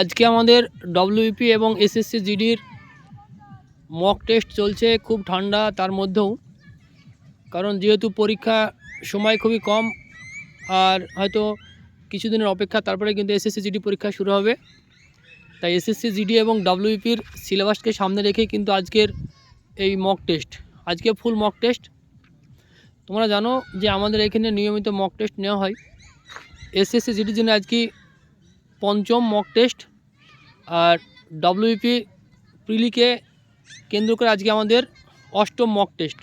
আজকে আমাদের ডব্লিউপি এবং এসএসসি জিডির মক টেস্ট চলছে, খুব ঠান্ডা তার মধ্যেও। কারণ যেহেতু পরীক্ষা সময় খুবই কম, আর হয়তো কিছুদিনের অপেক্ষা, তারপরে কিন্তু এসএসসি জিডি পরীক্ষা শুরু হবে। তাই এসএসসি জিডি এবং ডব্লিউপির সিলেবাসকে সামনে রেখেই কিন্তু আজকের এই মক টেস্ট আজকে ফুল মক টেস্ট তোমরা জানো যে আমাদের এখানে নিয়মিত মক টেস্ট নেওয়া হয়। এসএসসি জিডির জন্য আজকে পঞ্চম মক টেস্ট আর ডব্লিউপি প্রিলিকে কেন্দ্র করে আজকে আমাদের অষ্টম মক টেস্ট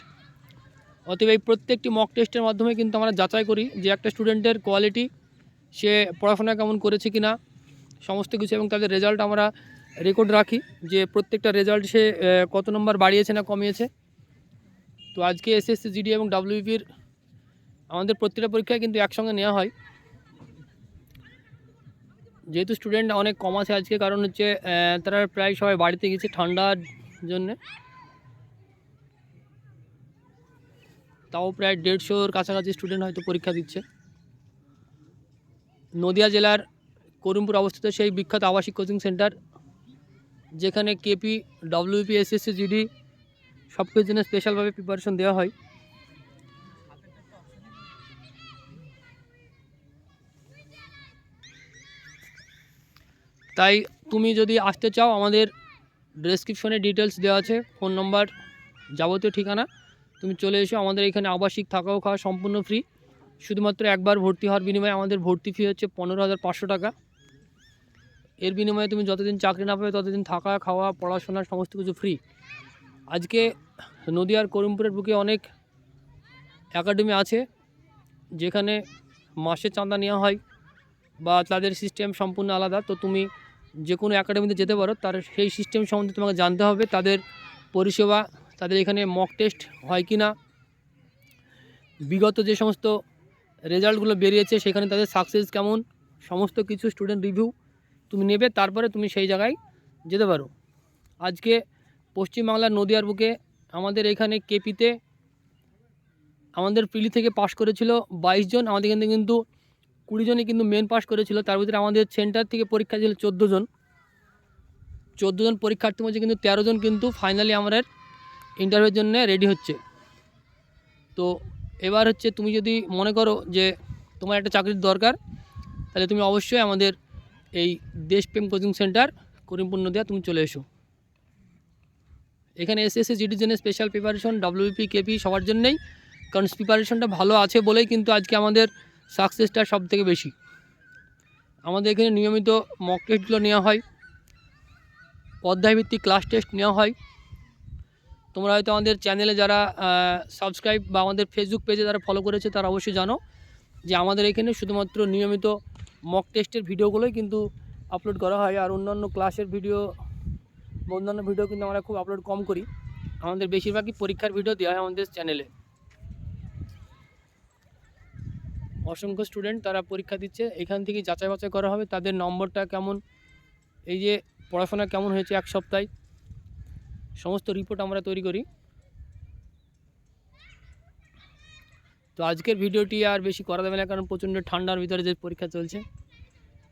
অতএব এই প্রত্যেকটি মক টেস্টের মাধ্যমে কিন্তু আমরা যাচাই করি যে একটা স্টুডেন্টের কোয়ালিটি সে পড়াশোনা কেমন করেছে কি না সমস্ত কিছু এবং তাদের রেজাল্ট আমরা রেকর্ড রাখি যে প্রত্যেকটা রেজাল্ট সে কত নম্বর বাড়িয়েছে না কমিয়েছে। তো আজকে এসএসসি জিডি এবং ডাব্লিউপির আমাদের প্রত্যেকটা পরীক্ষায় কিন্তু একসঙ্গে নেওয়া হয়। যেহেতু স্টুডেন্ট অনেক কম আছে আজকে, কারণ হচ্ছে তারা প্রায় সবাই বাড়িতে গেছে ঠান্ডার জন্যে। তাও প্রায় দেড়শোর কাছাকাছি স্টুডেন্ট হয়তো পরীক্ষা দিচ্ছে। নদিয়া জেলার করিমপুর অবস্থিত সেই বিখ্যাত আবাসিক কোচিং সেন্টার যেখানে কেপি ডব্লিউপি এসএসসি জিডি সব কিছুর জন্য স্পেশালভাবে প্রিপারেশন দেওয়া হয়। তাই তুমি যদি আসতে চাও, আমাদের ডেসক্রিপশনে ডিটেলস দেওয়া আছে ফোন নম্বর যাবতীয় ঠিকানা। তুমি চলে এসো, আমাদের এখানে আবাসিক, থাকাও খাওয়া সম্পূর্ণ ফ্রি শুধুমাত্র একবার ভর্তি হওয়ার বিনিময়ে আমাদের ভর্তি ফি হচ্ছে পনেরো হাজার পাঁচশো টাকা। এর বিনিময়ে তুমি যতদিন চাকরি না পাবে, ততদিন থাকা, খাওয়া, পড়াশোনা, সমস্ত কিছু ফ্রি আজকে নদিয়ার করিমপুরের বুকে অনেক একাডেমি আছে, যেখানে মাসে চাঁদা নেওয়া হয় বা তাদের সিস্টেম সম্পূর্ণ আলাদা। তো তুমি যে কোনো একাডেমিতে যেতে পারো, তার সেই সিস্টেম সম্বন্ধে তোমাকে জানতে হবে, তাদের পরিষেবা, তাদের এখানে মক টেস্ট হয় কি না বিগত যে সমস্ত রেজাল্টগুলো বেরিয়েছে, সেখানে তাদের সাকসেস কেমন, সমস্ত কিছু স্টুডেন্ট রিভিউ তুমি নেবে, তারপরে তুমি সেই জায়গায় যেতে পারো। আজকে পশ্চিমবাংলার নদীয়ার বুকে আমাদের এখানে কেপিতে আমাদের পিলি থেকে পাশ করেছিল বাইশ জন, আমাদের এখান কিন্তু কুড়ি জনই কিন্তু মেন পাস করেছিল। তার ভিতরে আমাদের সেন্টার থেকে পরীক্ষা ছিল চোদ্দ জন। চোদ্দ জন পরীক্ষার্থীর মধ্যে কিন্তু তেরো জন কিন্তু ফাইনালি আমাদের ইন্টারভিউর জন্য রেডি হচ্ছে। তো এবার হচ্ছে তুমি যদি মনে করো যে তোমার একটা চাকরির দরকার, তাহলে তুমি অবশ্যই আমাদের এই দেশপ্রেম কোচিং সেন্টার করিমপুর নদিয়া তুমি চলে এসো। এখানে এসএসসি জিডির জন্য স্পেশাল প্রিপারেশন ডাব্লিউপি কেপি সবার জন্যেই। কারণ প্রিপারেশনটা ভালো আছে বলেই কিন্তু আজকে আমাদের সাকসেসটা সব থেকে বেশি। আমাদের এখানে নিয়মিত মক টেস্টগুলো নেওয়া হয়, অধ্যায়ভিত্তিক ক্লাস টেস্ট নেওয়া হয়। তোমরা হয়তো আমাদের চ্যানেলে যারা সাবস্ক্রাইব বা আমাদের ফেসবুক পেজে যারা ফলো করেছে, তারা অবশ্যই জানো যে আমাদের এখানে শুধুমাত্র নিয়মিত মক টেস্টের ভিডিওগুলোই কিন্তু আপলোড করা হয়, আর অন্যান্য ক্লাসের ভিডিও অন্যান্য ভিডিও কিন্তু আমরা খুব আপলোড কম করি। আমাদের বেশিরভাগই পরীক্ষার ভিডিও দেওয়া হয় আমাদের চ্যানেলে অসংখ্য স্টুডেন্ট তারা পরীক্ষা দিচ্ছে, এখান থেকে যাচাই বাছাই করা হবে, তাদের নম্বরটা কেমন, এই যে পড়াশোনা কেমন হয়েছে এক সপ্তাহে, সমস্ত রিপোর্ট আমরা তৈরি করি। তো আজকের ভিডিওটি আর বেশি করা যাবে না, কারণ প্রচণ্ড ঠান্ডার ভিতরে যে পরীক্ষা চলছে।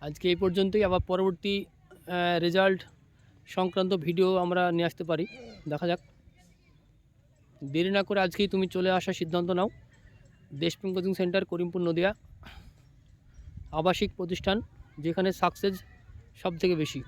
আজকে এই পর্যন্তই, আবার পরবর্তী রেজাল্ট সংক্রান্ত ভিডিও আমরা নিয়ে আসতে পারি। দেখা যাক। দেরি না করে আজকেই তুমি চলে আসার সিদ্ধান্ত নাও। দেশপ্রেম কোচিং সেন্টার করিমপুর নদিয়া। আবাসিক প্রতিষ্ঠান যেখানে সাকসেস সবথেকে বেশি।